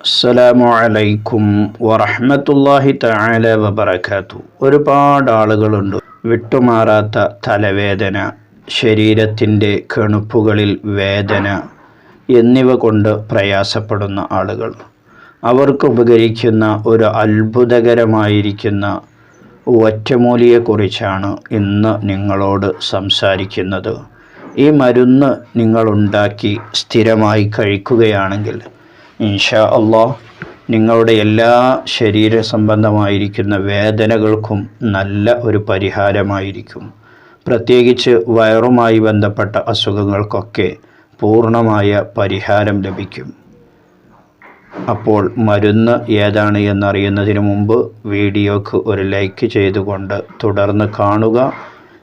അസ്സലാമു അലൈക്കും വറഹ്മത്തുള്ളാഹി തആല വബറകാതു ഒരുപാട് ആളുകളുണ്ട്. വിട്ടുമാറാത്ത തലവേദന ശരീരത്തിന്റെ കെണുപ്പുകളിൽ വേദന എന്നിവ കൊണ്ട് പ്രയാസപ്പെടുന്ന ആളുകൾ. അവർക്ക് ഉപകരിക്കുന്ന ഒരു അത്ഭുതകരമായിരിക്കുന്ന ഒറ്റമൂലിയെക്കുറിച്ചാണ് ഇന്ന് നിങ്ങളോട് സംസാരിക്കുന്നത്. ഈ മരുന്ന് നിങ്ങളുണ്ടാക്കി സ്ഥിരമായി കഴിക്കുകയാണെങ്കിൽ ഇൻഷാ അള്ളാഹ് നിങ്ങളുടെ എല്ലാ ശരീര സംബന്ധമായിരിക്കുന്ന വേദനകൾക്കും നല്ല ഒരു പരിഹാരമായിരിക്കും. പ്രത്യേകിച്ച് വയറുമായി ബന്ധപ്പെട്ട അസുഖങ്ങൾക്കൊക്കെ പൂർണമായ പരിഹാരം ലഭിക്കും. അപ്പോൾ മരുന്ന് ഏതാണ് എന്നറിയുന്നതിന് മുമ്പ് വീഡിയോക്ക് ഒരു ലൈക്ക് ചെയ്തുകൊണ്ട് തുടർന്ന് കാണുക.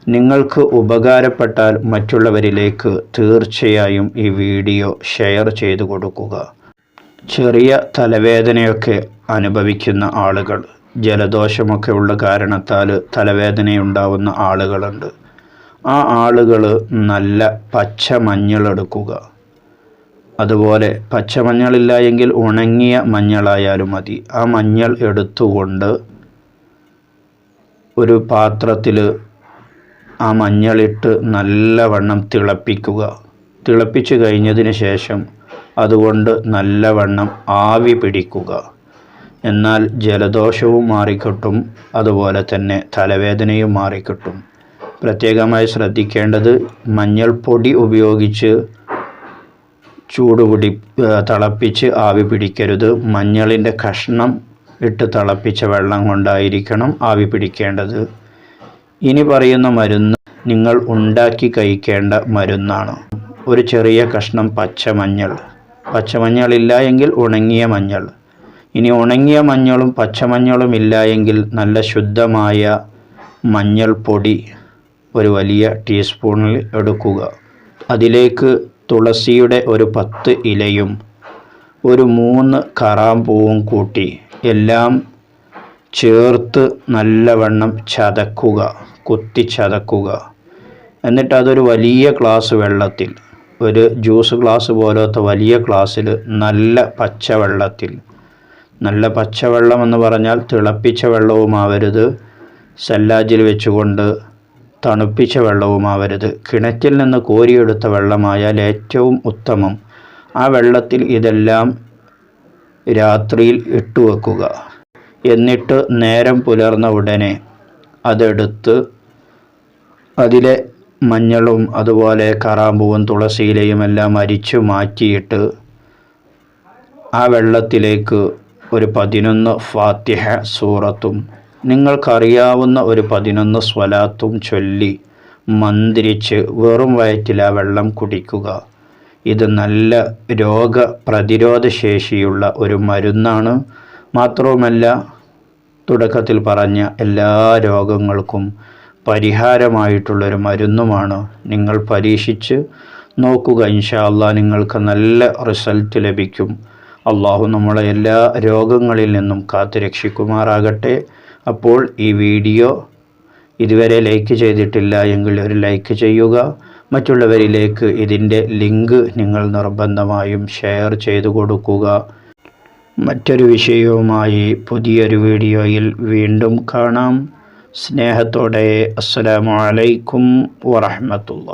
നിങ്ങൾക്ക് ഉപകാരപ്പെട്ടാൽ മറ്റുള്ളവരിലേക്ക് തീർച്ചയായും ഈ വീഡിയോ ഷെയർ ചെയ്തു കൊടുക്കുക. ചെറിയ തലവേദനയൊക്കെ അനുഭവിക്കുന്ന ആളുകൾ. ജലദോഷമൊക്കെ ഉള്ള കാരണത്താൽ തലവേദനയുണ്ടാവുന്ന ആളുകളുണ്ട്. ആ ആളുകൾ നല്ല പച്ച മഞ്ഞളെടുക്കുക. അതുപോലെ പച്ചമഞ്ഞളില്ല എങ്കിൽ ഉണങ്ങിയ മഞ്ഞളായാലും മതി. ആ മഞ്ഞൾ എടുത്തുകൊണ്ട് ഒരു പാത്രത്തിൽ ആ മഞ്ഞളിട്ട് നല്ലവണ്ണം തിളപ്പിക്കുക. തിളപ്പിച്ച് കഴിഞ്ഞതിന് ശേഷം അതുകൊണ്ട് നല്ലവണ്ണം ആവി പിടിക്കുക. എന്നാൽ ജലദോഷവും മാറിക്കിട്ടും അതുപോലെ തന്നെ തലവേദനയും മാറിക്കിട്ടും. പ്രത്യേകമായി ശ്രദ്ധിക്കേണ്ടത് മഞ്ഞൾപ്പൊടി ഉപയോഗിച്ച് ചൂടുപിടി തിളപ്പിച്ച് ആവി പിടിക്കരുത്. മഞ്ഞളിന്റെ കഷ്ണം ഇട്ട് തിളപ്പിച്ച വെള്ളം കൊണ്ടായിരിക്കണം ആവി പിടിക്കേണ്ടത്. ഇനി പറയുന്ന മരുന്ന് നിങ്ങൾ ഉണ്ടാക്കി കഴിക്കേണ്ട മരുന്നാണ്. ഒരു ചെറിയ കഷ്ണം പച്ചമഞ്ഞൾ. പച്ചമഞ്ഞളില്ല എങ്കിൽ ഉണങ്ങിയ മഞ്ഞൾ. ഇനി ഉണങ്ങിയ മഞ്ഞളും പച്ചമഞ്ഞളും ഇല്ല എങ്കിൽ നല്ല ശുദ്ധമായ മഞ്ഞൾ പൊടി ഒരു വലിയ ടീസ്പൂണിൽ എടുക്കുക. അതിലേക്ക് തുളസിയുടെ ഒരു പത്ത് ഇലയും ഒരു മൂന്ന് കറാമ്പൂവും കൂട്ടി എല്ലാം ചേർത്ത് നല്ലവണ്ണം ചതക്കുക കുത്തി ചതക്കുക. എന്നിട്ട് അതൊരു വലിയ ഗ്ലാസ് വെള്ളത്തിൽ ഒരു ജ്യൂസ് ഗ്ലാസ് പോലത്തെ വലിയ ഗ്ലാസ്സിൽ നല്ല പച്ചവെള്ളത്തിൽ. നല്ല പച്ചവെള്ളം എന്ന് പറഞ്ഞാൽ തിളപ്പിച്ച വെള്ളവുമാവരുത് സല്ലാജിൽ വെച്ചുകൊണ്ട് തണുപ്പിച്ച വെള്ളവുമാവരുത് കിണറ്റിൽ നിന്ന് കോരിയെടുത്ത വെള്ളമായാൽ ഏറ്റവും ഉത്തമം. ആ വെള്ളത്തിൽ ഇതെല്ലാം രാത്രിയിൽ ഇട്ടു വെക്കുക. എന്നിട്ട് നേരം പുലർന്ന ഉടനെ അതെടുത്ത് അതിലെ മഞ്ഞളും അതുപോലെ കറാമ്പൂവും തുളസിയിലയും എല്ലാം അരിച്ചു മാറ്റിയിട്ട് ആ വെള്ളത്തിലേക്ക് ഒരു പതിനൊന്ന് ഫാത്തിഹ സൂറത്തും നിങ്ങൾക്കറിയാവുന്ന ഒരു പതിനൊന്ന് സ്വലാത്തും ചൊല്ലി മന്ത്രിച്ച് വെറും വയറ്റിൽ ആ വെള്ളം കുടിക്കുക. ഇത് നല്ല രോഗ പ്രതിരോധ ശേഷിയുള്ള ഒരു മരുന്നാണ്. മാത്രവുമല്ല തുടക്കത്തിൽ പറഞ്ഞ എല്ലാ രോഗങ്ങൾക്കും പരിഹാരമായിട്ടുള്ളൊരു മരുന്നുമാണ് നിങ്ങൾ പരീക്ഷിച്ച് നോക്കുക. ഇൻഷാല്ല നിങ്ങൾക്ക് നല്ല റിസൾട്ട് ലഭിക്കും. അള്ളാഹു നമ്മളെ എല്ലാ രോഗങ്ങളിൽ നിന്നും കാത്തുരക്ഷിക്കുമാറാകട്ടെ അപ്പോൾ ഈ വീഡിയോ ഇതുവരെ ലൈക്ക് ചെയ്തിട്ടില്ല എങ്കിൽ ഒരു ലൈക്ക് ചെയ്യുക. മറ്റുള്ളവരിലേക്ക് ഇതിന്റെ ലിങ്ക് നിങ്ങൾ നിർബന്ധമായും ഷെയർ ചെയ്തു കൊടുക്കുക. മറ്റൊരു വിഷയവുമായി പുതിയൊരു വീഡിയോയിൽ വീണ്ടും കാണാം. സ്നേഹത്തോടെ അസ്സലാമു അലൈക്കും വറഹമത്തുള്ള